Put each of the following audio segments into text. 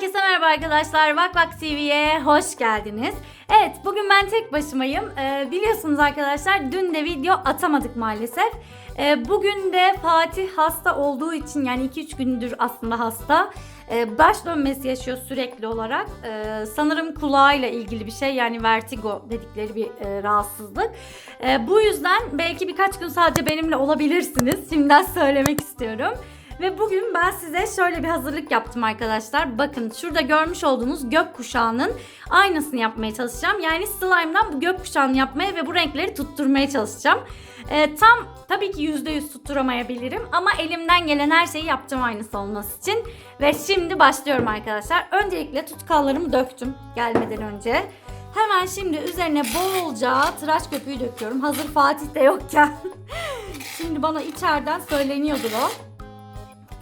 Herkese merhaba arkadaşlar. Vak Vak TV'ye hoş geldiniz. Evet bugün ben tek başımayım. Ee, biliyorsunuz arkadaşlar dün de video atamadık maalesef. Ee, bugün de Fatih hasta olduğu için yani 2-3 gündür aslında hasta. Ee, baş dönmesi yaşıyor sürekli olarak. Ee, sanırım kulağıyla ilgili bir şey yani vertigo dedikleri bir e, rahatsızlık. Ee, bu yüzden belki birkaç gün sadece benimle olabilirsiniz. Şimdiden söylemek istiyorum. Ve bugün ben size şöyle bir hazırlık yaptım arkadaşlar. Bakın şurada görmüş olduğunuz gökkuşağının aynısını yapmaya çalışacağım. Yani slime'dan bu gökkuşağını yapmaya ve bu renkleri tutturmaya çalışacağım. Ee, tam tabii ki %100 tutturamayabilirim ama elimden gelen her şeyi yapacağım aynısı olması için. Ve şimdi başlıyorum arkadaşlar. Öncelikle tutkallarımı döktüm gelmeden önce. Hemen şimdi üzerine bolca tıraş köpüğü döküyorum. Hazır Fatih de yokken. şimdi bana içeriden söyleniyordur o.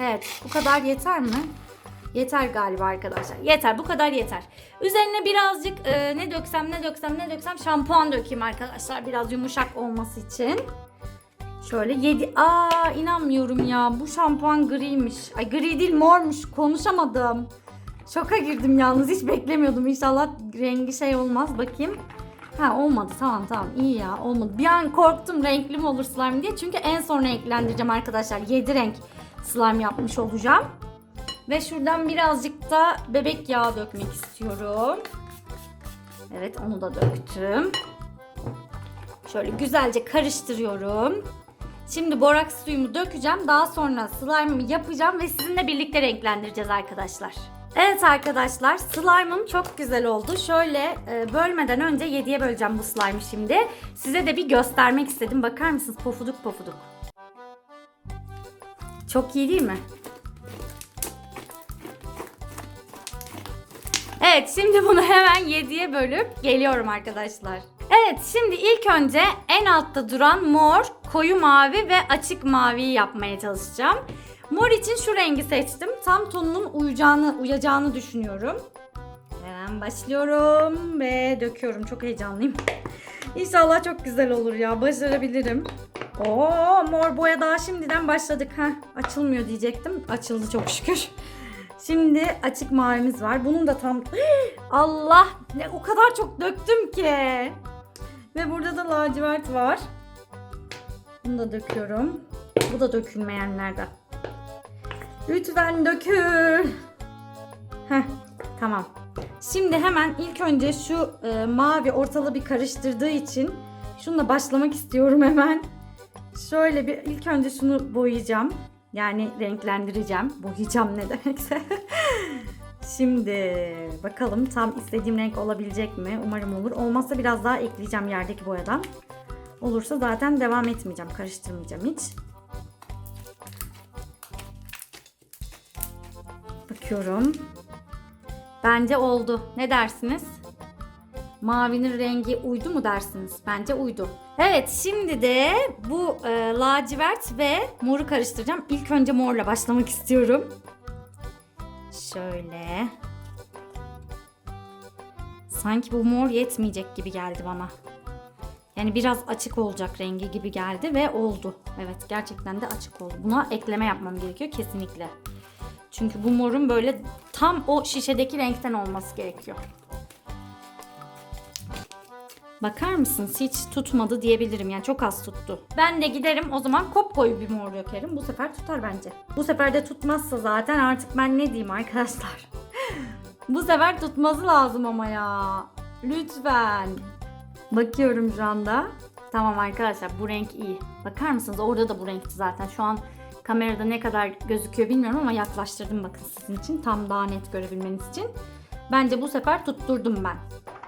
Evet bu kadar yeter mi? Yeter galiba arkadaşlar. Yeter bu kadar yeter. Üzerine birazcık e, ne döksem ne döksem ne döksem şampuan dökeyim arkadaşlar. Biraz yumuşak olması için. Şöyle yedi. Aa inanmıyorum ya. Bu şampuan griymiş. Ay gri değil mormuş. Konuşamadım. Şoka girdim yalnız. Hiç beklemiyordum. İnşallah rengi şey olmaz. Bakayım. Ha olmadı tamam tamam iyi ya olmadı. Bir an korktum renkli mi olur slime diye. Çünkü en son renklendireceğim arkadaşlar. 7 renk slime yapmış olacağım. Ve şuradan birazcık da bebek yağı dökmek istiyorum. Evet onu da döktüm. Şöyle güzelce karıştırıyorum. Şimdi boraks suyumu dökeceğim. Daha sonra slime'ımı yapacağım ve sizinle birlikte renklendireceğiz arkadaşlar. Evet arkadaşlar slime'ım çok güzel oldu. Şöyle e, bölmeden önce 7'ye böleceğim bu slime'ı şimdi. Size de bir göstermek istedim. Bakar mısınız pofuduk pofuduk. Çok iyi değil mi? Evet şimdi bunu hemen 7'ye bölüp geliyorum arkadaşlar. Evet şimdi ilk önce en altta duran mor, koyu mavi ve açık maviyi yapmaya çalışacağım. Mor için şu rengi seçtim. Tam tonunun uyacağını, uyacağını düşünüyorum. Hemen başlıyorum ve döküyorum. Çok heyecanlıyım. İnşallah çok güzel olur ya. Başarabilirim. Oo mor boya daha şimdiden başladık. Heh, açılmıyor diyecektim. Açıldı çok şükür. Şimdi açık mavimiz var. Bunun da tam... Allah! Ne, o kadar çok döktüm ki. Ve burada da lacivert var. Bunu da döküyorum. Bu da dökülmeyenlerden. Lütfen dökül. Heh, tamam. Şimdi hemen ilk önce şu e, mavi ortalığı bir karıştırdığı için şununla başlamak istiyorum hemen. Şöyle bir ilk önce şunu boyayacağım. Yani renklendireceğim. Boyayacağım ne demekse. Şimdi bakalım tam istediğim renk olabilecek mi? Umarım olur. Olmazsa biraz daha ekleyeceğim yerdeki boyadan. Olursa zaten devam etmeyeceğim. Karıştırmayacağım hiç. Bakıyorum. Bence oldu. Ne dersiniz? Mavinin rengi uydu mu dersiniz? Bence uydu. Evet şimdi de bu e, lacivert ve moru karıştıracağım. İlk önce morla başlamak istiyorum. Şöyle. Sanki bu mor yetmeyecek gibi geldi bana. Yani biraz açık olacak rengi gibi geldi ve oldu. Evet gerçekten de açık oldu. Buna ekleme yapmam gerekiyor kesinlikle. Çünkü bu morun böyle tam o şişedeki renkten olması gerekiyor. Bakar mısınız hiç tutmadı diyebilirim yani çok az tuttu. Ben de giderim o zaman kopkoyu bir mor dökerim. Bu sefer tutar bence. Bu sefer de tutmazsa zaten artık ben ne diyeyim arkadaşlar. Bu sefer tutması lazım ama ya. Lütfen. Bakıyorum şu anda. Tamam arkadaşlar bu renk iyi. Bakar mısınız orada da bu renkti zaten. Şu an kamerada ne kadar gözüküyor bilmiyorum ama yaklaştırdım bakın sizin için. Tam daha net görebilmeniz için. Bence bu sefer tutturdum ben.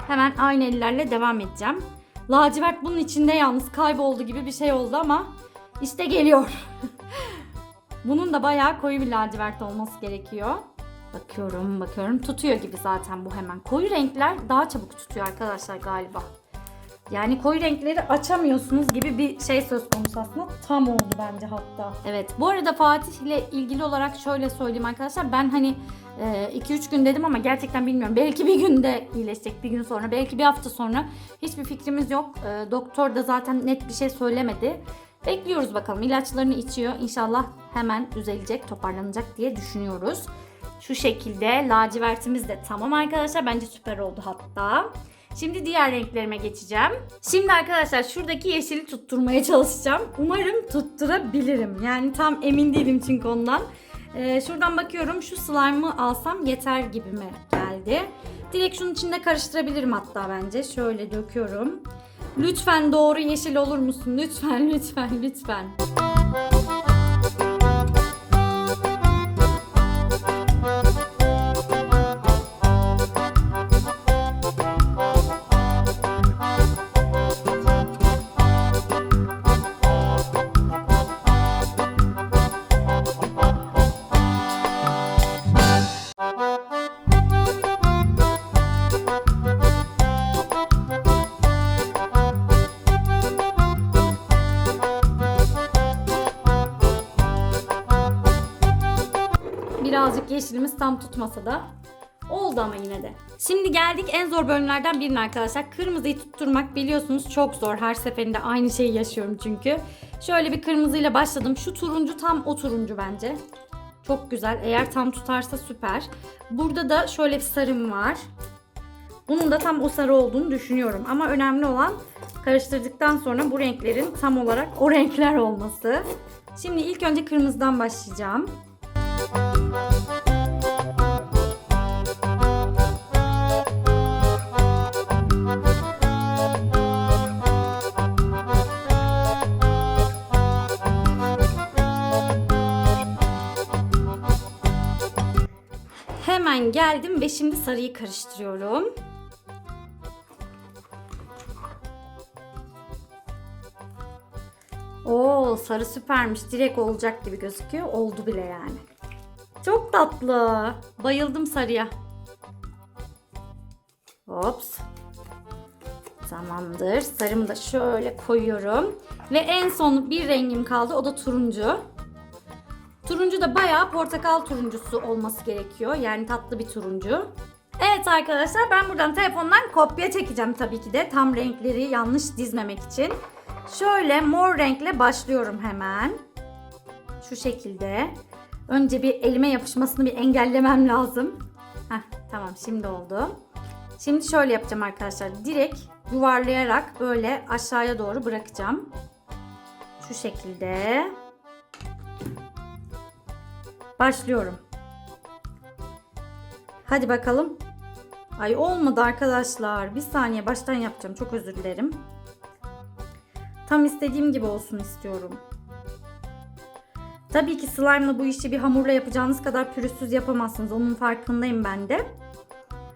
Hemen aynı ellerle devam edeceğim. Lacivert bunun içinde yalnız kayboldu gibi bir şey oldu ama işte geliyor. bunun da bayağı koyu bir lacivert olması gerekiyor. Bakıyorum bakıyorum tutuyor gibi zaten bu hemen. Koyu renkler daha çabuk tutuyor arkadaşlar galiba. Yani koyu renkleri açamıyorsunuz gibi bir şey söz konusu aslında. Tam oldu bence hatta. Evet bu arada Fatih ile ilgili olarak şöyle söyleyeyim arkadaşlar. Ben hani 2-3 gün dedim ama gerçekten bilmiyorum. Belki bir günde iyileşecek bir gün sonra. Belki bir hafta sonra. Hiçbir fikrimiz yok. E, doktor da zaten net bir şey söylemedi. Bekliyoruz bakalım. İlaçlarını içiyor. İnşallah hemen düzelecek, toparlanacak diye düşünüyoruz. Şu şekilde lacivertimiz de tamam arkadaşlar. Bence süper oldu hatta. Şimdi diğer renklerime geçeceğim. Şimdi arkadaşlar şuradaki yeşili tutturmaya çalışacağım. Umarım tutturabilirim. Yani tam emin değilim çünkü ondan. Ee, şuradan bakıyorum şu slime'ı alsam yeter gibi mi geldi. Direkt şunun içinde karıştırabilirim hatta bence. Şöyle döküyorum. Lütfen doğru yeşil olur musun? Lütfen lütfen lütfen. Yeşilimiz tam tutmasa da oldu ama yine de. Şimdi geldik en zor bölümlerden birine arkadaşlar. Kırmızıyı tutturmak biliyorsunuz çok zor. Her seferinde aynı şeyi yaşıyorum çünkü. Şöyle bir kırmızıyla başladım. Şu turuncu tam o turuncu bence. Çok güzel. Eğer tam tutarsa süper. Burada da şöyle bir sarım var. Bunun da tam o sarı olduğunu düşünüyorum. Ama önemli olan karıştırdıktan sonra bu renklerin tam olarak o renkler olması. Şimdi ilk önce kırmızıdan başlayacağım. Geldim ve şimdi sarıyı karıştırıyorum. Oo sarı süpermiş. Direkt olacak gibi gözüküyor. Oldu bile yani. Çok tatlı. Bayıldım sarıya. Hops. Tamamdır. Sarımı da şöyle koyuyorum. Ve en son bir rengim kaldı. O da turuncu. Turuncu da bayağı portakal turuncusu olması gerekiyor. Yani tatlı bir turuncu. Evet arkadaşlar ben buradan telefondan kopya çekeceğim tabii ki de. Tam renkleri yanlış dizmemek için. Şöyle mor renkle başlıyorum hemen. Şu şekilde. Önce bir elime yapışmasını bir engellemem lazım. Heh, tamam şimdi oldu. Şimdi şöyle yapacağım arkadaşlar. Direkt yuvarlayarak böyle aşağıya doğru bırakacağım. Şu şekilde. Başlıyorum. Hadi bakalım. Ay olmadı arkadaşlar. Bir saniye baştan yapacağım. Çok özür dilerim. Tam istediğim gibi olsun istiyorum. Tabii ki slime'la bu işi bir hamurla yapacağınız kadar pürüzsüz yapamazsınız. Onun farkındayım ben de.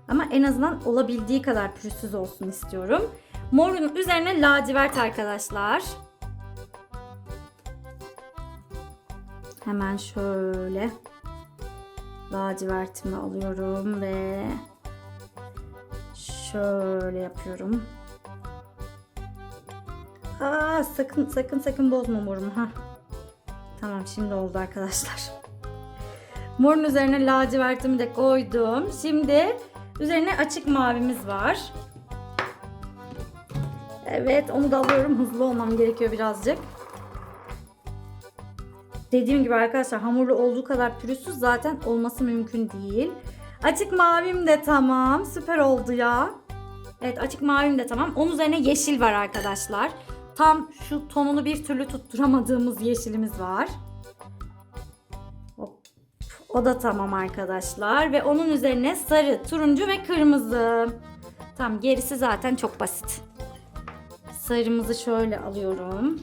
Ama en azından olabildiği kadar pürüzsüz olsun istiyorum. Morun üzerine lacivert arkadaşlar. Hemen şöyle lacivertimi alıyorum ve şöyle yapıyorum. Aa, sakın sakın sakın bozma morumu ha. Tamam şimdi oldu arkadaşlar. Morun üzerine lacivertimi de koydum. Şimdi üzerine açık mavimiz var. Evet onu da alıyorum. Hızlı olmam gerekiyor birazcık. Dediğim gibi arkadaşlar hamurlu olduğu kadar pürüzsüz zaten olması mümkün değil. Açık mavim de tamam. Süper oldu ya. Evet açık mavim de tamam. Onun üzerine yeşil var arkadaşlar. Tam şu tonunu bir türlü tutturamadığımız yeşilimiz var. Hop. O da tamam arkadaşlar. Ve onun üzerine sarı, turuncu ve kırmızı. Tam gerisi zaten çok basit. Sarımızı şöyle alıyorum.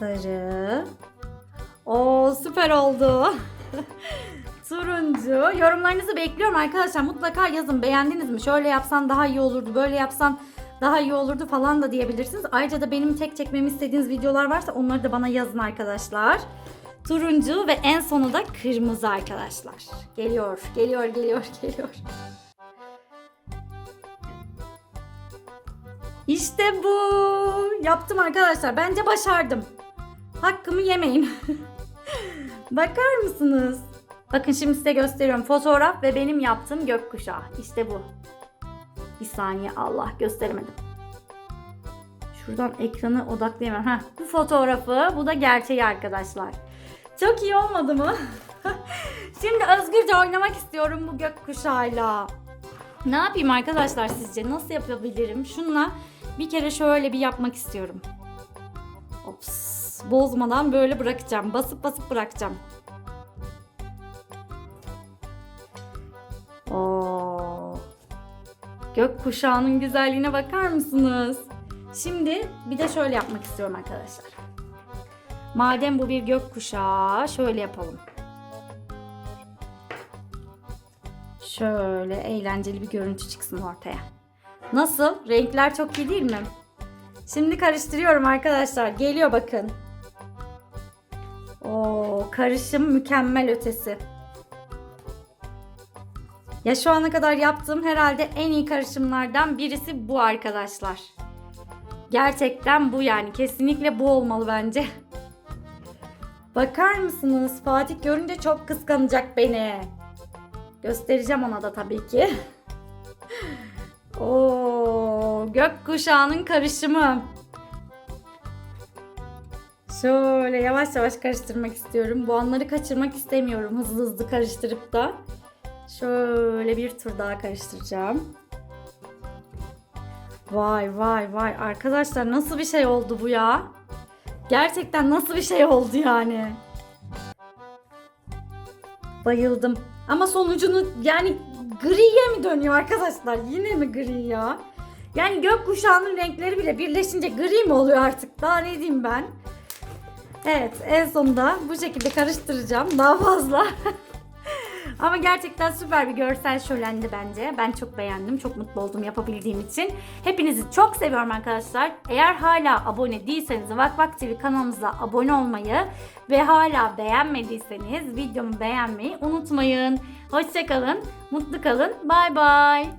Sarı. Oo süper oldu. Turuncu. Yorumlarınızı bekliyorum arkadaşlar. Mutlaka yazın. Beğendiniz mi? Şöyle yapsan daha iyi olurdu. Böyle yapsan daha iyi olurdu falan da diyebilirsiniz. Ayrıca da benim tek çekmemi istediğiniz videolar varsa onları da bana yazın arkadaşlar. Turuncu ve en sonu da kırmızı arkadaşlar. Geliyor, geliyor, geliyor, geliyor. İşte bu. Yaptım arkadaşlar. Bence başardım. Hakkımı yemeyin. Bakar mısınız? Bakın şimdi size gösteriyorum. Fotoğraf ve benim yaptığım gökkuşağı. İşte bu. Bir saniye Allah gösteremedim. Şuradan ekranı odaklayamıyorum. Heh, bu fotoğrafı, bu da gerçeği arkadaşlar. Çok iyi olmadı mı? Şimdi özgürce oynamak istiyorum bu gökkuşağıyla. Ne yapayım arkadaşlar sizce? Nasıl yapabilirim? Şunla bir kere şöyle bir yapmak istiyorum. Bozmadan böyle bırakacağım. Basıp basıp bırakacağım. Oo. Gökkuşağının güzelliğine bakar mısınız? Şimdi bir de şöyle yapmak istiyorum arkadaşlar. Madem bu bir gökkuşağı şöyle yapalım. Şöyle eğlenceli bir görüntü çıksın ortaya. Nasıl? Renkler çok iyi değil mi? Şimdi karıştırıyorum arkadaşlar. Geliyor bakın. Oo, karışım mükemmel ötesi. Ya şu ana kadar yaptığım herhalde en iyi karışımlardan birisi bu arkadaşlar. Gerçekten bu yani. Kesinlikle bu olmalı bence. Bakar mısınız? Fatih görünce çok kıskanacak beni. Göstereceğim ona da tabii ki. Oo, gökkuşağının karışımı. Şöyle yavaş yavaş karıştırmak istiyorum. Bu anları kaçırmak istemiyorum. Hızlı hızlı karıştırıp da. Şöyle bir tur daha karıştıracağım. Vay vay vay arkadaşlar nasıl bir şey oldu bu ya? Gerçekten nasıl bir şey oldu yani? Bayıldım. Ama sonucunu yani griye mi dönüyor arkadaşlar? Yine mi gri ya? Yani gökkuşağının renkleri bile birleşince gri mi oluyor artık? Daha ne diyeyim ben? Evet en sonunda bu şekilde karıştıracağım daha fazla. Ama gerçekten süper bir görsel şölendi bence. Ben çok beğendim. Çok mutlu oldum yapabildiğim için. Hepinizi çok seviyorum arkadaşlar. Eğer hala abone değilseniz Vak Vak TV kanalımıza abone olmayı ve hala beğenmediyseniz videomu beğenmeyi unutmayın. Hoşçakalın, mutlu kalın. Bay bay.